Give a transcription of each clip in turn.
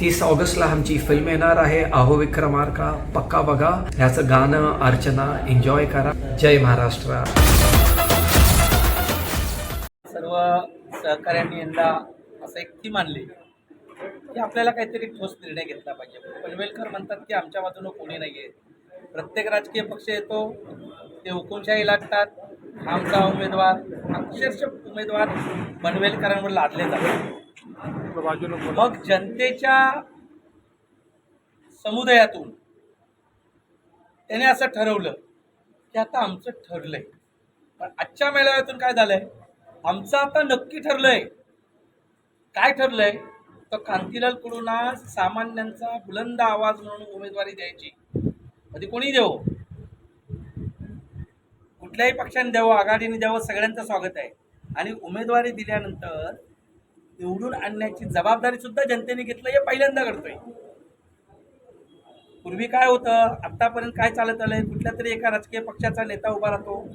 तीस ऑगस्टला आमची फिल्म येणार आहे आहो विक्रमार्का पक्का बघा. ह्याचं गाणं अर्चना एन्जॉय करा. जय महाराष्ट्र. सर्व सहकाऱ्यांनी यंदा असं एक थीम आणली की आपल्याला काहीतरी ठोस निर्णय घेतला पाहिजे. पनवेलकर म्हणतात की आमच्या बाजूनं कोणी नाही आहे प्रत्येक राजकीय पक्ष येतो ते हुकुमशाही लागतात. आमचा उमेदवार अक्षरशः उमेदवार पनवेलकरांवर लादले जातात. मग जनतेच्या समुदायातून त्याने असं ठरवलं की आता आमचं ठरलंय. पण आजच्या मेळाव्यातून काय झालंय? आमचं आता नक्की ठरलंय. काय ठरलंय? तर कांतीलाल कुडूंना सामान्यांचा बुलंद आवाज म्हणून उमेदवारी द्यायची. कधी कोणी देवो? कुठल्याही पक्षाने द्यावं आघाडीने द्यावं सगळ्यांचं स्वागत आहे. आणि उमेदवारी दिल्यानंतर निवडून आणण्याची जबाबदारी सुद्धा जनतेने घेतलं हे पहिल्यांदा घडतोय. पूर्वी काय होतं आत्तापर्यंत काय चालत आलंय कुठल्या तरी एका राजकीय पक्षाचा नेता उभा राहतो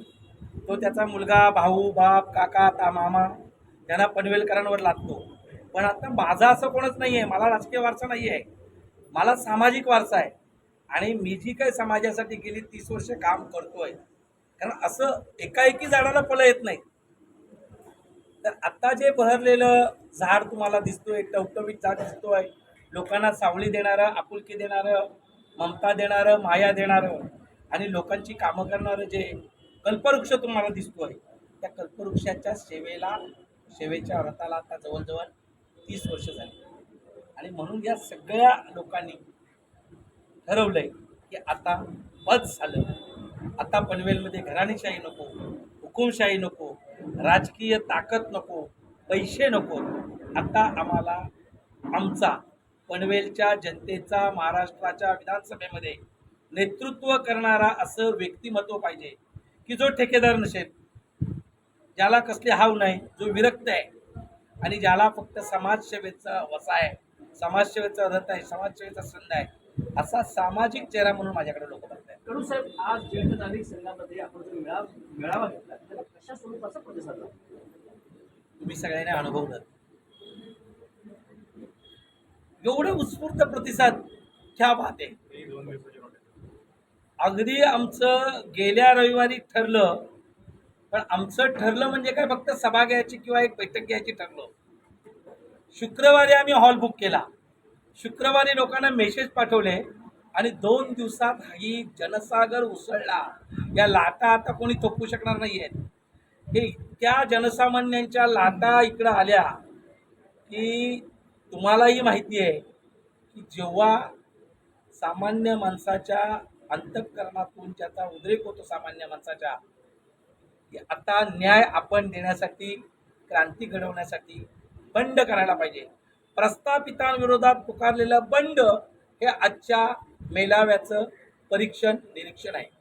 तो त्याचा मुलगा भाऊ बाप काका ता मामा त्यांना पनवेलकरांवर लादतो. पण आता माझा असं कोणच नाही आहे मला राजकीय वारसा नाही आहे मला सामाजिक वारसा आहे. आणि मी जी काही समाजासाठी गेली तीस वर्ष काम करतोय कारण असं एकाएकी झाडाला फलं येत नाही तर आत्ता जे बहरलेलं झाड तुम्हाला दिसतोय टवटवीत झाड दिसतोय. लोकांना सावली देणारं आपुलकी देणारं ममता देणारं माया देणारं आणि लोकांची कामं करणारं जे कल्पवृक्ष तुम्हाला दिसतोय त्या कल्पवृक्षाच्या सेवेला सेवेच्या व्रताला आता जवळजवळ तीस वर्ष झाली. आणि म्हणून या सगळ्या लोकांनी ठरवलंय की आता बस झालं. आता पनवेलमध्ये घराणेशाही नको हुकुमशाही नको राजकीय ताकद नको पैसे नको. आता आम्हाला आमचा पनवेलच्या जनतेचा महाराष्ट्राच्या विधानसभेमध्ये नेतृत्व करणारा असं व्यक्तिमत्व पाहिजे की जो ठेकेदार नसेल ज्याला कसले हाव नाही जो विरक्त आहे आणि ज्याला फक्त समाजसेवेचा वसा आहे समाजसेवेचा रथ आहे समाजसेवेचा संध आहे असा सामाजिक चेहरा म्हणून माझ्याकडे लोक बघतात कडू साहेब आज ज्येष्ठ नागरिक संघामध्ये आपण जो मेळा मेळावा घेतला त्याला कशा स्वरूपाचा प्रतिसाद? तुम्ही सगळ्यांनी अनुभवलं एवढं उत्स्फूर्त प्रतिसाद ख्या पाहते अगदी आमचं गेल्या रविवारी ठरलं पण आमचं ठरलं म्हणजे काय फक्त सभा घ्यायची किंवा एक बैठक घ्यायची ठरलं. शुक्रवारी आम्ही हॉल बुक केला. शुक्रवारी लोकांना मेसेज पाठवले आणि दोन दिवसात ही जनसागर उसळला. या लाटा आता कोणी थोपू शकणार नाही आहेत हे इतक्या जनसामान्यांच्या लाटा इकडं आल्या की तुम्हालाही माहिती आहे की जेव्हा सामान्य माणसाच्या अंतःकरणातून ज्याचा उद्रेक होतो सामान्य माणसाच्या की आता न्याय आपण देण्यासाठी क्रांती घडवण्यासाठी बंड करायला पाहिजे. प्रस्थापितांविरोधात पुकारलेलं बंड हे आजच्या मेलाव्याचं परीक्षण निरीक्षण आहे.